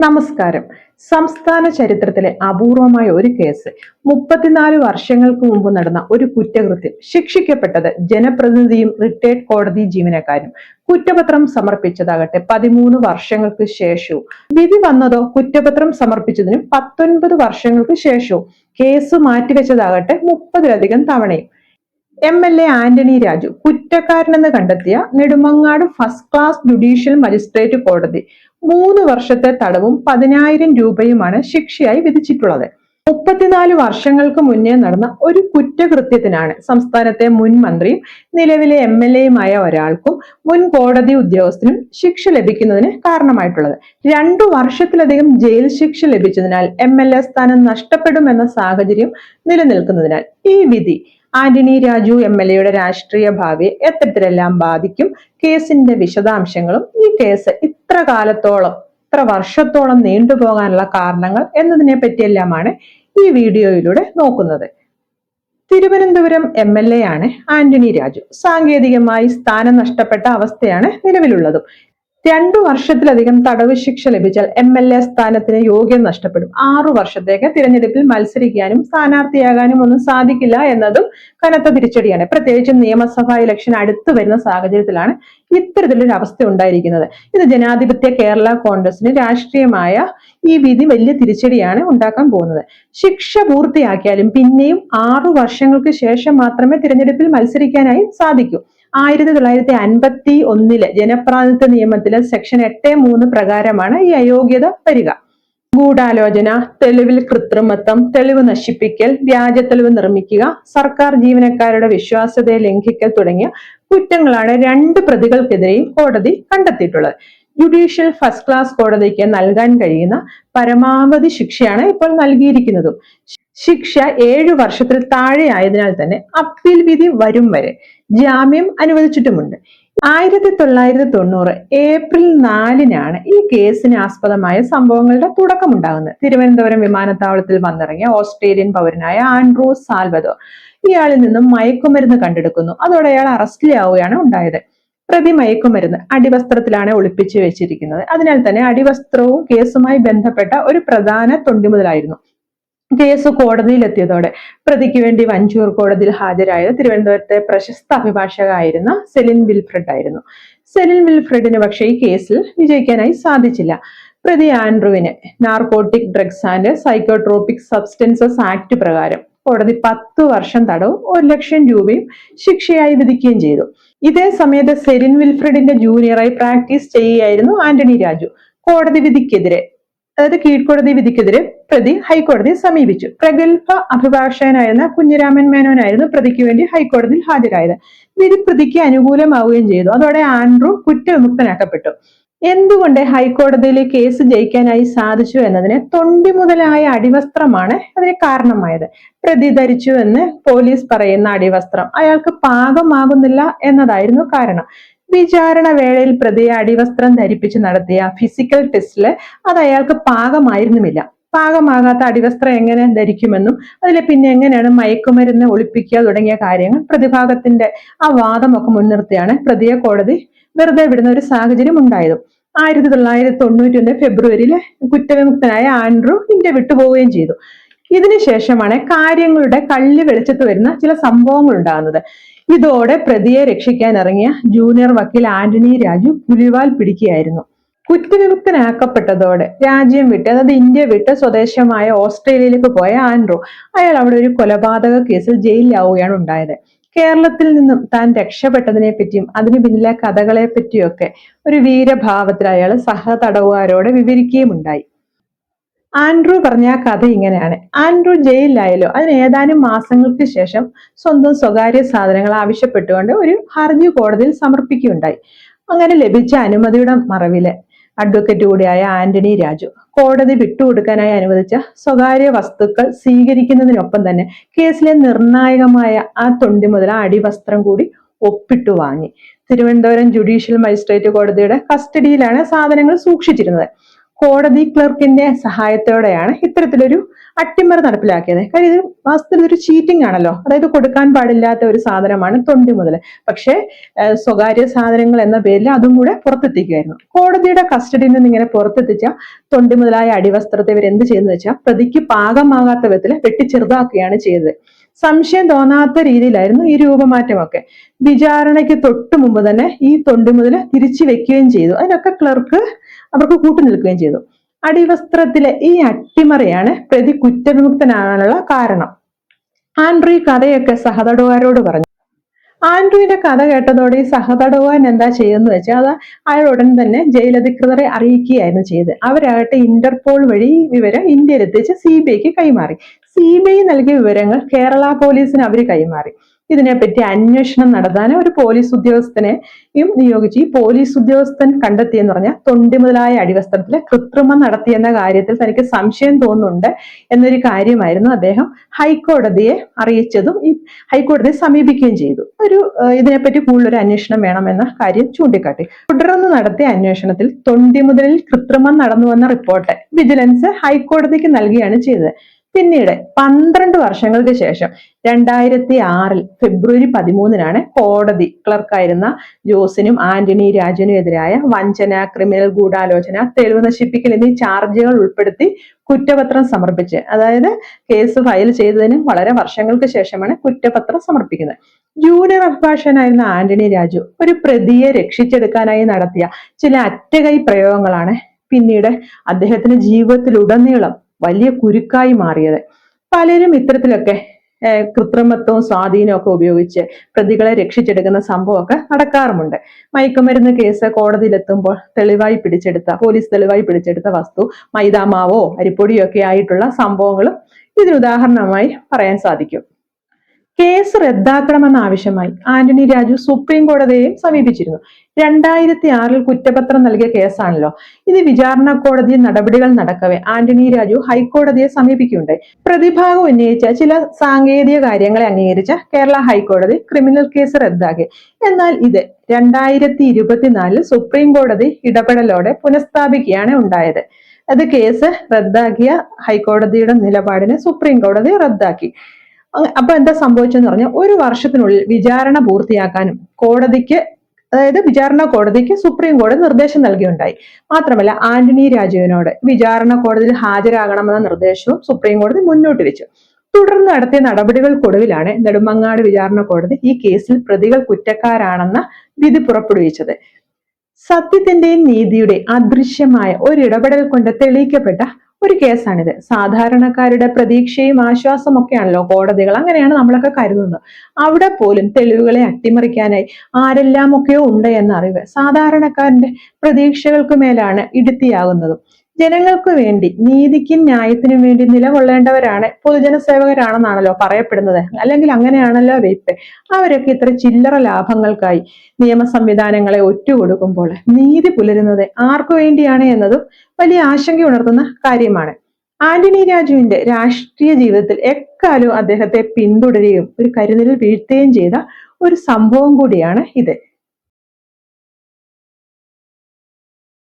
നമസ്കാരം. സംസ്ഥാന ചരിത്രത്തിലെ അപൂർവമായ ഒരു കേസ്. മുപ്പത്തിനാല് വർഷങ്ങൾക്ക് മുമ്പ് നടന്ന ഒരു കുറ്റകൃത്യം ശിക്ഷിക്കപ്പെട്ടത് ജനപ്രതിനിധിയും റിട്ടയർഡ് കോടതി ജീവനക്കാരും. കുറ്റപത്രം സമർപ്പിച്ചതാകട്ടെ പതിമൂന്ന് വർഷങ്ങൾക്ക് ശേഷവും. വിധി വന്നതോ കുറ്റപത്രം സമർപ്പിച്ചതിനും പത്തൊൻപത് വർഷങ്ങൾക്ക് ശേഷവും കേസ് മാറ്റിവെച്ചതാകട്ടെ മുപ്പതിലധികം തവണയും. M L A Antony Raju കുറ്റക്കാരനെന്ന് കണ്ടെത്തിയ Nedumangad first class judicial magistrate കോടതി മൂന്ന് വർഷത്തെ തടവും പതിനായിരം രൂപയുമാണ് ശിക്ഷയായി വിധിച്ചിട്ടുള്ളത്. മുപ്പത്തിനാല് വർഷങ്ങൾക്ക് മുന്നേ നടന്ന ഒരു കുറ്റകൃത്യത്തിനാണ് സംസ്ഥാനത്തെ മുൻ മന്ത്രിയും നിലവിലെ എം എൽ എയുമായ ഒരാൾക്കും മുൻ കോടതി ഉദ്യോഗസ്ഥനും ശിക്ഷ ലഭിക്കുന്നതിന് കാരണമായിട്ടുള്ളത്. രണ്ടു വർഷത്തിലധികം ജയിൽ ശിക്ഷ ലഭിച്ചതിനാൽ എം എൽ എ സ്ഥാനം നഷ്ടപ്പെടുമെന്ന സാഹചര്യം നിലനിൽക്കുന്നതിനാൽ ഈ വിധി ആന്റണി രാജു എം എൽ എയുടെ രാഷ്ട്രീയ ഭാവി എത്തരത്തിലെല്ലാം ബാധിക്കും? കേസിന്റെ വിശദാംശങ്ങളും ഈ കേസ് ഇത്ര കാലത്തോളം ഇത്ര വർഷത്തോളം നീണ്ടുപോകാനുള്ള കാരണങ്ങൾ എന്നതിനെ പറ്റിയെല്ലാമാണ് ഈ വീഡിയോയിലൂടെ നോക്കുന്നത്. തിരുവനന്തപുരം എം എൽ എ ആണ് ആന്റണി രാജു. സാങ്കേതികമായി സ്ഥാനം നഷ്ടപ്പെട്ട അവസ്ഥയാണ് നിലവിലുള്ളതും. രണ്ടു വർഷത്തിലധികം തടവ് ശിക്ഷ ലഭിച്ചാൽ എം എൽ എ സ്ഥാനത്തിന് യോഗ്യത നഷ്ടപ്പെടും. ആറു വർഷത്തേക്ക് തിരഞ്ഞെടുപ്പിൽ മത്സരിക്കാനും സ്ഥാനാർത്ഥിയാകാനും ഒന്നും സാധിക്കില്ല എന്നതും കനത്ത തിരിച്ചടിയാണ്. പ്രത്യേകിച്ചും നിയമസഭാ ഇലക്ഷൻ അടുത്തു വരുന്ന സാഹചര്യത്തിലാണ് ഇത്തരത്തിലൊരു അവസ്ഥ ഉണ്ടായിരിക്കുന്നത്. ഇത് ജനാധിപത്യ കേരള കോൺഗ്രസിന് രാഷ്ട്രീയമായ ഈ വിധി വലിയ തിരിച്ചടിയാണ് ഉണ്ടാക്കാൻ പോകുന്നത്. ശിക്ഷ പൂർത്തിയാക്കിയാലും പിന്നെയും ആറു വർഷങ്ങൾക്ക് ശേഷം മാത്രമേ തിരഞ്ഞെടുപ്പിൽ മത്സരിക്കാനായി സാധിക്കൂ. ആയിരത്തി തൊള്ളായിരത്തി അൻപത്തി ഒന്നിലെ ജനപ്രാതിനിധ്യ നിയമത്തിലെ സെക്ഷൻ എട്ട് മൂന്ന് പ്രകാരമാണ് ഈ അയോഗ്യത വരിക. ഗൂഢാലോചന തെളിവിൽ കൃത്രിമത്വം തെളിവ് നശിപ്പിക്കൽ വ്യാജ തെളിവ് നിർമ്മിക്കുക സർക്കാർ ജീവനക്കാരുടെ വിശ്വാസ്യതയെ ലംഘിക്കൽ തുടങ്ങിയ കുറ്റങ്ങളാണ് രണ്ട് പ്രതികൾക്കെതിരെയും കോടതി കണ്ടെത്തിയിട്ടുള്ളത്. ജുഡീഷ്യൽ ഫസ്റ്റ് ക്ലാസ് കോടതിക്ക് നൽകാൻ കഴിയുന്ന പരമാവധി ശിക്ഷയാണ് ഇപ്പോൾ നൽകിയിരിക്കുന്നതും. ശിക്ഷ ഏഴു വർഷത്തിൽ താഴെ ആയതിനാൽ തന്നെ അപ്പീൽ വിധി വരും വരെ ജാമ്യം അനുവദിച്ചിട്ടുമുണ്ട്. ആയിരത്തി തൊള്ളായിരത്തി തൊണ്ണൂറ് ഏപ്രിൽ നാലിനാണ് ഈ കേസിന് ആസ്പദമായ സംഭവങ്ങളുടെ തുടക്കമുണ്ടാകുന്നത്. തിരുവനന്തപുരം വിമാനത്താവളത്തിൽ വന്നിറങ്ങിയ ഓസ്ട്രേലിയൻ പൗരനായ ആൻഡ്രൂ സാൽവദോ ഇയാളിൽ നിന്നും മയക്കുമരുന്ന് കണ്ടെടുക്കുന്നു. അതോടെ അയാൾ അറസ്റ്റിലാവുകയാണ് ഉണ്ടായത്. പ്രതി മയക്കുമരുന്ന് അടിവസ്ത്രത്തിലാണ് ഒളിപ്പിച്ചു വെച്ചിരിക്കുന്നത്. അതിനാൽ തന്നെ അടിവസ്ത്രവും കേസുമായി ബന്ധപ്പെട്ട ഒരു പ്രധാന തൊണ്ടിമുതലായിരുന്നു കേസ് കോടതിയിലെത്തിയതോടെ പ്രതിക്ക് വേണ്ടി വഞ്ചൂർ കോടതിയിൽ ഹാജരായത് തിരുവനന്തപുരത്തെ പ്രശസ്ത അഭിഭാഷകയായിരുന്ന സെലിൻ വിൽഫ്രഡ് ആയിരുന്നു. സെലിൻ വിൽഫ്രഡിന് പക്ഷേ ഈ കേസിൽ വിജയിക്കാനായി സാധിച്ചില്ല. പ്രതി ആൻഡ്രുവിന് narcotic drugs and psychotropic substances act പ്രകാരം കോടതി പത്ത് വർഷം തടവും ഒരു ലക്ഷം രൂപയും ശിക്ഷയായി വിധിക്കുകയും ചെയ്തു. ഇതേ സമയത്ത് സെലിൻ വിൽഫ്രഡിന്റെ ജൂനിയറായി പ്രാക്ടീസ് ചെയ്യുകയായിരുന്നു ആന്റണി രാജു. കോടതി വിധിക്കെതിരെ അതായത് കീഴ്ക്കോടതി വിധിക്കെതിരെ പ്രതി ഹൈക്കോടതിയെ സമീപിച്ചു. പ്രഗത്ഭ അഭിഭാഷകനായിരുന്ന കുഞ്ഞിരാമൻ മേനോനായിരുന്നു പ്രതിക്ക് വേണ്ടി ഹൈക്കോടതിയിൽ ഹാജരായത്. വിധി പ്രതിക്ക് അനുകൂലമാവുകയും ചെയ്തു. അതോടെ ആൻഡ്രൂ കുറ്റവിമുക്തനാക്കപ്പെട്ടു. എന്തുകൊണ്ട് ഹൈക്കോടതിയിലെ കേസ് ജയിക്കാനായി സാധിച്ചു എന്നതിന് തൊണ്ടി മുതലായ അടിവസ്ത്രമാണ് അതിന് കാരണമായത്. പ്രതി ധരിച്ചു എന്ന് പോലീസ് പറയുന്ന അടിവസ്ത്രം. അയാൾക്ക് പാകമാകുന്നില്ല എന്നതായിരുന്നു കാരണം. വിചാരണ വേളയിൽ പ്രതിയെ അടിവസ്ത്രം ധരിപ്പിച്ച് നടത്തിയ ഫിസിക്കൽ ടെസ്റ്റിൽ അത് അയാൾക്ക് പാകമായിരുന്നുമില്ല. പാകമാകാത്ത അടിവസ്ത്രം എങ്ങനെ ധരിക്കുമെന്നും അതിൽ പിന്നെ എങ്ങനെയാണ് മയക്കുമരുന്ന് ഒളിപ്പിക്കുക തുടങ്ങിയ കാര്യങ്ങൾ പ്രതിഭാഗത്തിന്റെ ആ വാദമൊക്കെ മുൻനിർത്തിയാണ് പ്രതിയെ കോടതി വെറുതെ വിടുന്ന ഒരു സാഹചര്യം ഉണ്ടായത്. ആയിരത്തി തൊള്ളായിരത്തി തൊണ്ണൂറ്റി ഒന്ന് ഫെബ്രുവരിയിൽ കുറ്റവിമുക്തനായ ആൻഡ്രു ഇന്ത്യ വിട്ടുപോവുകയും ചെയ്തു. ഇതിനുശേഷമാണ് കാര്യങ്ങളുടെ കള്ളി വെളിച്ചത്ത് വരുന്ന ചില സംഭവങ്ങൾ ഉണ്ടാകുന്നത്. ഇതോടെ പ്രതിയെ രക്ഷിക്കാൻ ഇറങ്ങിയ ജൂനിയർ വക്കീൽ ആന്റണി രാജു പുലിവാൽ പിടിക്കുകയായിരുന്നു. കുറ്റവിമുക്തനാക്കപ്പെട്ടതോടെ രാജ്യം വിട്ട് അതായത് ഇന്ത്യ വിട്ട് സ്വദേശമായ ഓസ്ട്രേലിയയിലേക്ക് പോയ ആൻഡ്രോ അയാൾ അവിടെ ഒരു കൊലപാതക കേസിൽ ജയിലിലാവുകയാണ് ഉണ്ടായത്. കേരളത്തിൽ നിന്നും താൻ രക്ഷപ്പെട്ടതിനെ പറ്റിയും അതിന് പിന്നിലെ കഥകളെ പറ്റിയൊക്കെ ഒരു വീരഭാവത്തിൽ അയാൾ സഹതടവുകാരോട് വിവരിക്കുകയും ഉണ്ടായി. ആൻഡ്രൂ പറഞ്ഞ കഥ ഇങ്ങനെയാണ്. ആൻഡ്രൂ ജയിലിലായല്ലോ. അതിന് ഏതാനും മാസങ്ങൾക്ക് ശേഷം സ്വന്തം സ്വകാര്യ സാധനങ്ങൾ ആവശ്യപ്പെട്ടുകൊണ്ട് ഒരു ഹർജി കോടതിയിൽ സമർപ്പിക്കുകയുണ്ടായി. അങ്ങനെ ലഭിച്ച അനുമതിയുടെ മറവിൽ അഡ്വക്കേറ്റ് കൂടിയായ ആന്റണി രാജു കോടതി വിട്ടുകൊടുക്കാനായി അനുവദിച്ച സ്വകാര്യ വസ്തുക്കൾ സ്വീകരിക്കുന്നതിനൊപ്പം തന്നെ കേസിലെ നിർണായകമായ ആ തൊണ്ടി മുതൽ അടിവസ്ത്രം കൂടി ഒപ്പിട്ടു വാങ്ങി. തിരുവനന്തപുരം ജുഡീഷ്യൽ മജിസ്ട്രേറ്റ് കോടതിയുടെ കസ്റ്റഡിയിലാണ് സാധനങ്ങൾ സൂക്ഷിച്ചിരുന്നത്. കോടതി ക്ലർക്കിന്റെ സഹായത്തോടെയാണ് ഇത്തരത്തിലൊരു അട്ടിമറി നടപ്പിലാക്കിയത്. കാര്യം ഇത് വാസ്തവത്തിൽ ഒരു ചീറ്റിംഗ് ആണല്ലോ. അതായത് കൊടുക്കാൻ പാടില്ലാത്ത ഒരു സാധനമാണ് തൊണ്ടി മുതൽ പക്ഷേ സ്വകാര്യ സാധനങ്ങൾ എന്ന പേരിൽ അതും കൂടെ പുറത്തെത്തിക്കുകയായിരുന്നു കോടതിയുടെ കസ്റ്റഡിയിൽ നിന്ന് ഇങ്ങനെ പുറത്തെത്തിച്ച തൊണ്ടി മുതലായ അടിവസ്ത്രത്തെ ഇവർ എന്ത് ചെയ്യുന്നു വെച്ചാൽ പ്രതിക്ക് പാകമാകാത്ത വിധത്തിൽ വെട്ടി ചെറുതാക്കുകയാണ് ചെയ്തത്. സംശയം തോന്നാത്ത രീതിയിലായിരുന്നു ഈ രൂപമാറ്റമൊക്കെ. വിചാരണയ്ക്ക് തൊട്ടു മുമ്പ് തന്നെ ഈ തൊണ്ടി മുതൽ തിരിച്ചു വെക്കുകയും ചെയ്തു. അതിനൊക്കെ ക്ലർക്ക് അവർക്ക് കൂട്ടു നിൽക്കുകയും ചെയ്തു. അടിവസ്ത്രത്തിലെ ഈ അട്ടിമറിയാണ് പ്രതി കുറ്റവിമുക്തനാകാനുള്ള കാരണം. ആൻഡ്രി കഥയൊക്കെ സഹതടവുകാരോട് പറഞ്ഞു. ആൻഡ്രുവിന്റെ കഥ കേട്ടതോടെ ഈ സഹതടവുകാരൻ എന്താ ചെയ്യുന്നത് വെച്ചാൽ അത് അയാൾ ഉടൻ തന്നെ ജയിലധികൃതരെ അറിയിക്കുകയായിരുന്നു ചെയ്ത് അവരാകട്ടെ ഇന്റർപോൾ വഴി വിവരം ഇന്ത്യയിലെത്തിച്ച് സി ബി ഐക്ക് കൈമാറി. സി ബി ഐ നൽകിയ വിവരങ്ങൾ കേരള പോലീസിന് അവർ കൈമാറി. ഇതിനെപ്പറ്റി അന്വേഷണം നടത്താൻ ഒരു പോലീസ് ഉദ്യോഗസ്ഥനെയും നിയോഗിച്ചു ഈ പോലീസ് ഉദ്യോഗസ്ഥൻ കണ്ടെത്തിയെന്ന് പറഞ്ഞാൽ തൊണ്ടി മുതലായ അടിവസ്ത്രത്തിൽ കൃത്രിമം നടത്തിയെന്ന കാര്യത്തിൽ തനിക്ക് സംശയം തോന്നുന്നുണ്ട് എന്നൊരു കാര്യമായിരുന്നു അദ്ദേഹം ഹൈക്കോടതിയെ അറിയിച്ചതും ഈ ഹൈക്കോടതിയെ സമീപിക്കുകയും ചെയ്തു. ഒരു ഇതിനെപ്പറ്റി കൂടുതലൊരു അന്വേഷണം വേണമെന്ന കാര്യം ചൂണ്ടിക്കാട്ടി. തുടർന്ന് നടത്തിയ അന്വേഷണത്തിൽ തൊണ്ടി മുതലിൽ കൃത്രിമം നടന്നുവെന്ന റിപ്പോർട്ട് വിജിലൻസ് ഹൈക്കോടതിക്ക് നൽകുകയാണ് ചെയ്തത്. പിന്നീട് പന്ത്രണ്ട് വർഷങ്ങൾക്ക് ശേഷം രണ്ടായിരത്തി ആറിൽ ഫെബ്രുവരി പതിമൂന്നിനാണ് കോടതി ക്ലർക്കായിരുന്ന ജോസിനും ആന്റണി രാജനും എതിരായ വഞ്ചന ക്രിമിനൽ ഗൂഢാലോചന തെളിവ് നശിപ്പിക്കൽ എന്നീ ചാർജുകൾ ഉൾപ്പെടുത്തി കുറ്റപത്രം സമർപ്പിച്ച്. അതായത് കേസ് ഫയൽ ചെയ്തതിന് വളരെ വർഷങ്ങൾക്ക് ശേഷമാണ് കുറ്റപത്രം സമർപ്പിക്കുന്നത്. ജൂനിയർ അഭിഭാഷകനായിരുന്ന ആന്റണി രാജു ഒരു പ്രതിയെ രക്ഷിച്ചെടുക്കാനായി നടത്തിയ ചില അറ്റകൈ പ്രയോഗങ്ങളാണ് പിന്നീട് അദ്ദേഹത്തിന്റെ ജീവിതത്തിലുടനീളം വലിയ കുരുക്കായി മാറിയത്. പലരും ഇത്തരത്തിലൊക്കെ കൃത്രിമത്വവും സ്വാധീനവും ഒക്കെ ഉപയോഗിച്ച് പ്രതികളെ രക്ഷിച്ചെടുക്കുന്ന സംഭവമൊക്കെ നടക്കാറുമുണ്ട്. മയക്കുമരുന്ന് കേസ് കോടതിയിലെത്തുമ്പോൾ തെളിവായി പിടിച്ചെടുത്ത പോലീസ് തെളിവായി പിടിച്ചെടുത്ത വസ്തു മൈദാമാവോ അരിപ്പൊടിയോ ഒക്കെ ആയിട്ടുള്ള സംഭവങ്ങളും ഇതിന് ഉദാഹരണമായി പറയാൻ സാധിക്കും. കേസ് റദ്ദാക്കണമെന്ന ആവശ്യമായി ആന്റണി രാജു സുപ്രീം കോടതിയെയും സമീപിച്ചിരുന്നു. രണ്ടായിരത്തി ആറിൽ കുറ്റപത്രം നൽകിയ കേസാണല്ലോ. ഇത് വിചാരണ കോടതി നടപടികൾ നടക്കവേ ആന്റണി രാജു ഹൈക്കോടതിയെ സമീപിക്കുകയുണ്ടായി. പ്രതിഭാഗം ഉന്നയിച്ച ചില സാങ്കേതിക കാര്യങ്ങളെ അംഗീകരിച്ച കേരള ഹൈക്കോടതി ക്രിമിനൽ കേസ് റദ്ദാക്കി. എന്നാൽ ഇത് രണ്ടായിരത്തി ഇരുപത്തിനാലിൽ സുപ്രീം കോടതി ഇടപെടലോടെ പുനഃസ്ഥാപിക്കുകയാണ് ഉണ്ടായത്. അത് കേസ് റദ്ദാക്കിയ ഹൈക്കോടതിയുടെ നിലപാടിനെ സുപ്രീം കോടതി റദ്ദാക്കി. അപ്പൊ എന്താ സംഭവിച്ചെന്ന് പറഞ്ഞാൽ ഒരു വർഷത്തിനുള്ളിൽ വിചാരണ പൂർത്തിയാക്കാനും കോടതിക്ക് അതായത് വിചാരണ കോടതിക്ക് സുപ്രീം കോടതി നിർദ്ദേശം നൽകിയുണ്ടായി. മാത്രമല്ല ആന്റണി രാജുവിനോട് വിചാരണ കോടതിയിൽ ഹാജരാകണമെന്ന നിർദ്ദേശവും സുപ്രീം കോടതി മുന്നോട്ട് വെച്ചു. തുടർന്ന് നടത്തിയ നടപടികൾക്കൊടുവിലാണ് നെടുമങ്ങാട് വിചാരണ കോടതി ഈ കേസിൽ പ്രതികൾ കുറ്റക്കാരാണെന്ന വിധി പുറപ്പെടുവിച്ചത്. സത്യത്തിന്റെയും നീതിയുടെ അദൃശ്യമായ ഒരു ഇടപെടൽ കൊണ്ട് തെളിയിക്കപ്പെട്ട ഒരു കേസാണിത്. സാധാരണക്കാരുടെ പ്രതീക്ഷയും ആശ്വാസം ഒക്കെയാണല്ലോ കോടതികൾ. അങ്ങനെയാണ് നമ്മളൊക്കെ കരുതുന്നത്. അവിടെ പോലും തെളിവുകളെ അട്ടിമറിക്കാനായി ആരെല്ലാമൊക്കെയോ ഉണ്ട് എന്ന അറിവ് സാധാരണക്കാരന്റെ പ്രതീക്ഷകൾക്ക് മേലാണ് ഇടുത്തിയാകുന്നതും. ജനങ്ങൾക്ക് വേണ്ടി നീതിക്കും ന്യായത്തിനും വേണ്ടി നിലകൊള്ളേണ്ടവരാണ് പൊതുജന സേവകരാണെന്നാണല്ലോ പറയപ്പെടുന്നത്. അല്ലെങ്കിൽ അങ്ങനെയാണല്ലോ വെയ്പ്പ്. അവരൊക്കെ ഇത്ര ചില്ലറ ലാഭങ്ങൾക്കായി നിയമ സംവിധാനങ്ങളെ ഒറ്റുകൊടുക്കുമ്പോൾ നീതി പുലരുന്നത് ആർക്കു വേണ്ടിയാണ് എന്നതും വലിയ ആശങ്ക ഉണർത്തുന്ന കാര്യമാണ്. ആന്റണി രാജുവിന്റെ രാഷ്ട്രീയ ജീവിതത്തിൽ എക്കാലവും അദ്ദേഹത്തെ പിന്തുടരുകയും ഒരു കരുതലിൽ വീഴ്ത്തുകയും ചെയ്ത ഒരു സംഭവം കൂടിയാണ് ഇത്.